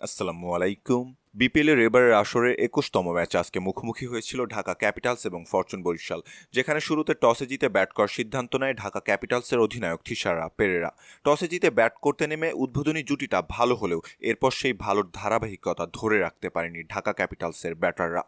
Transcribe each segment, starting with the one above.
আসসালামু আলাইকুম বিপিএলের এবারের আসরের একুশতম ম্যাচ আজকে মুখোমুখি হয়েছিল ঢাকা ক্যাপিটালস এবং ফরচুন বরিশাল, যেখানে শুরুতে টসে জিতে ব্যাট করার সিদ্ধান্ত নেয় ঢাকা ক্যাপিটালসের অধিনায়ক থিসারা পেরেরা। টসে জিতে ব্যাট করতে নেমে উদ্বোধনী জুটিটা ভালো হলেও এরপর সেই ভালোর ধারাবাহিকতা ধরে রাখতে পারেনি ঢাকা ক্যাপিটালসের ব্যাটাররা।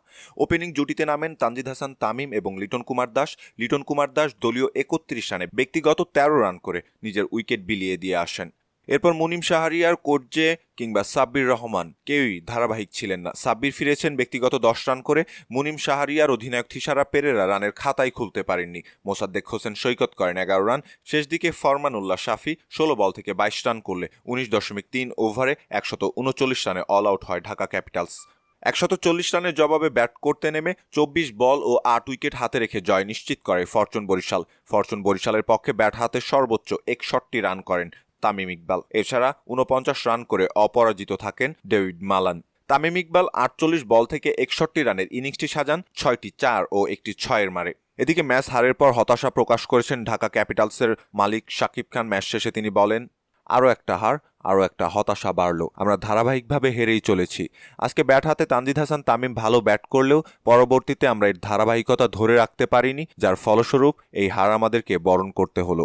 ওপেনিং জুটিতে নামেন তানজিদ হাসান তামিম এবং লিটন কুমার দাস। লিটন কুমার দাস দলীয় একত্রিশ রানে ব্যক্তিগত তেরো রান করে নিজের উইকেট বিলিয়ে দিয়ে আসেন। এরপর মুনিম শাহরিয়ার কোটজে কিংবা সাব্বির রহমান, কেউই ধারাবাহিক ছিলেন না। সাব্বির ফিরেছেন ব্যক্তিগত দশ রান করে। মুনিম শাহরিয়ার অধিনায়ক থিসারা পেরেরা রানের খাতাই খুলতে পারেননি। মোসাদ্দেক হোসেন সৈকত করেন এগারো রান। শেষ দিকে ফরমান উল্লাহ শাফি ষোলো বল থেকে বাইশ রান করলে উনিশ দশমিক তিন ওভারে একশত উনচল্লিশ রানে অল আউট হয় ঢাকা ক্যাপিটালস। একশত চল্লিশ রানের জবাবে ব্যাট করতে নেমে চব্বিশ বল ও আট উইকেট হাতে রেখে জয় নিশ্চিত করে ফরচুন বরিশাল। ফরচুন বরিশালের পক্ষে ব্যাট হাতে সর্বোচ্চ একষট্টি রান করেন তামিম ইকবাল। এছাড়া উনপঞ্চাশ রান করে অপরাজিত থাকেন ডেভিড মালান। তামিম ইকবাল আটচল্লিশ বল থেকে একষট্টি রানের ইনিংসটি সাজান, ছয়টি চার ও একটি ছয়ের মারে। এদিকে ম্যাচ হারের পর হতাশা প্রকাশ করেছেন ঢাকা ক্যাপিটালসের মালিক শাকিব খান। ম্যাচ শেষে তিনি বলেন, আরও একটা হার, আরও একটা হতাশা বাড়লো। আমরা ধারাবাহিকভাবে হেরেই চলেছি। আজকে ব্যাট হাতে তানজিদ হাসান তামিম ভালো ব্যাট করলেও পরবর্তীতে আমরা এর ধারাবাহিকতা ধরে রাখতে পারিনি, যার ফলস্বরূপ এই হার আমাদেরকে বরণ করতে হলো।